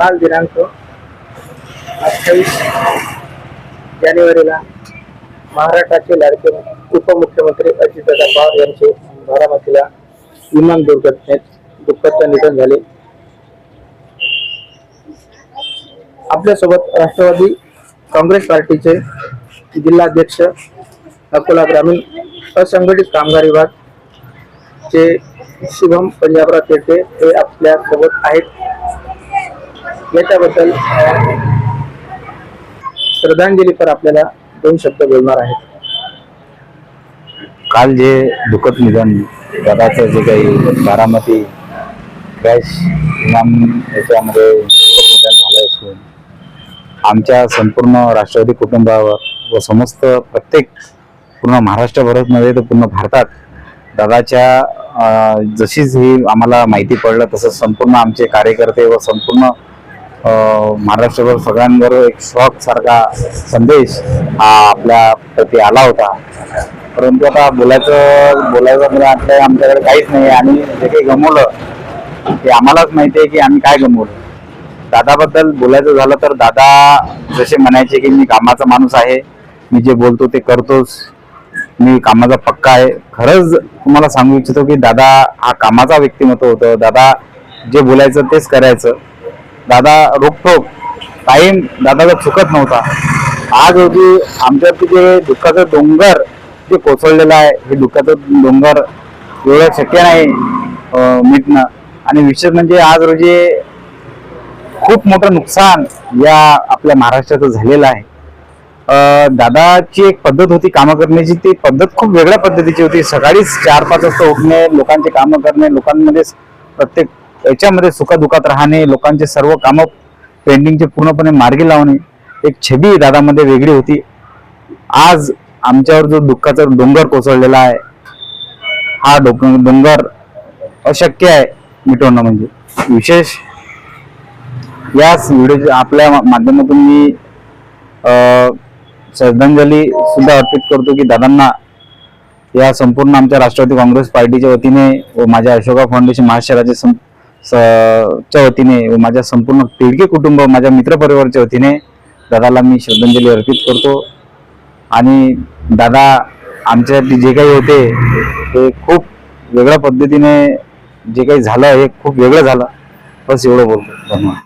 काल दिनांक अठ्ठावीस जानेवारीला महाराष्ट्राचे लाडके उपमुख्यमंत्री अजितदादा पवार यांचे बारामतीला विमान दुर्घटनेत दुःखद निधन झाले. आपल्यासोबत राष्ट्रवादी काँग्रेस पार्टीचे जिल्हाध्यक्ष अकोला ग्रामीण असंघटित कामगार विभाग चे शुभम पंजाबराव तेटे हे आपल्यासोबत आहेत. याच्याबद्दल श्रद्धांजली पर आपल्याला दोन शब्द बोलणार आहेत. काल जे दुःखद निधन दादाचं जे काही बारामती क्रॅश इनाम याच्यामध्ये निधन झालं असून आमच्या संपूर्ण राष्ट्रवादी कुटुंबावर व समस्त प्रत्येक पूर्ण महाराष्ट्रभरच नव्हे तर पूर्ण भारतात दादाच्या जशीच ही आम्हाला माहिती पडलं तसं संपूर्ण आमचे कार्यकर्ते व संपूर्ण महाराष्ट्रभर सगळ्यांवर एक शॉक सारखा संदेश हा आपल्या प्रती आला होता. परंतु आता बोलायचं बोलायचं म्हणजे आपल्या आमच्याकडे काहीच नाही आणि जे काही गमवलं ते आम्हालाच माहिती आहे की आम्ही काय गमवलं. दादाबद्दल बोलायचं झालं तर दादा जसे म्हणायचे की मी कामाचा माणूस आहे मी जे बोलतो ते करतोच मी कामाचा पक्का आहे. खरंच तुम्हाला सांगू इच्छितो की दादा हा कामाचा व्यक्तिमत्व होतं. दादा जे बोलायचं तेच करायचं. दादा रोखोक टाईम दादाचा चुकत नव्हता. आज रोजी आमच्यावरती जे दुःखाचं डोंगर जे कोसळलेलं आहे. हे दुःखाचं डोंगर एवढं शक्य नाही मिटणं. आणि विशेष म्हणजे आज रोजी खूप मोठं नुकसान या आपल्या महाराष्ट्राचं झालेलं आहे. दादाची एक पद्धत होती कामं करण्याची. ती पद्धत खूप वेगळ्या पद्धतीची होती. सकाळीच चार पाच वाजता उठणे लोकांचे कामं करणे लोकांमध्ये प्रत्येक याच्यामध्ये सुखादुखात राहणे लोकांचे सर्व कामं पेंडिंगचे पूर्णपणे मार्गी लावणे एक छबी दादामध्ये वेगळी होती. आज आमच्यावर जो दुःखाचा डोंगर कोसळलेला आहे हा डोक- डोंगर अशक्य आहे मिटवणं म्हणजे. विशेष याच व्हिडिओ आपल्या माध्यमातून मी श्रद्धांजली सुद्धा अर्पित करतो की दादांना या संपूर्ण आमच्या राष्ट्रवादी काँग्रेस पार्टीच्या वतीने व माझ्या अशोका फाउंडेशन महाराष्ट्राचे सं- च्या वतीने व माझ्या संपूर्ण पिळके कुटुंब माझ्या मित्रपरिवारच्या वतीने दादाला मी श्रद्धांजली अर्पित करतो. आणि दादा आमच्यासाठी जे काही होते ते खूप वेगळ्या पद्धतीने जे काही झालं हे खूप वेगळं झालं. बस एवढं बोलतो. धन्यवाद.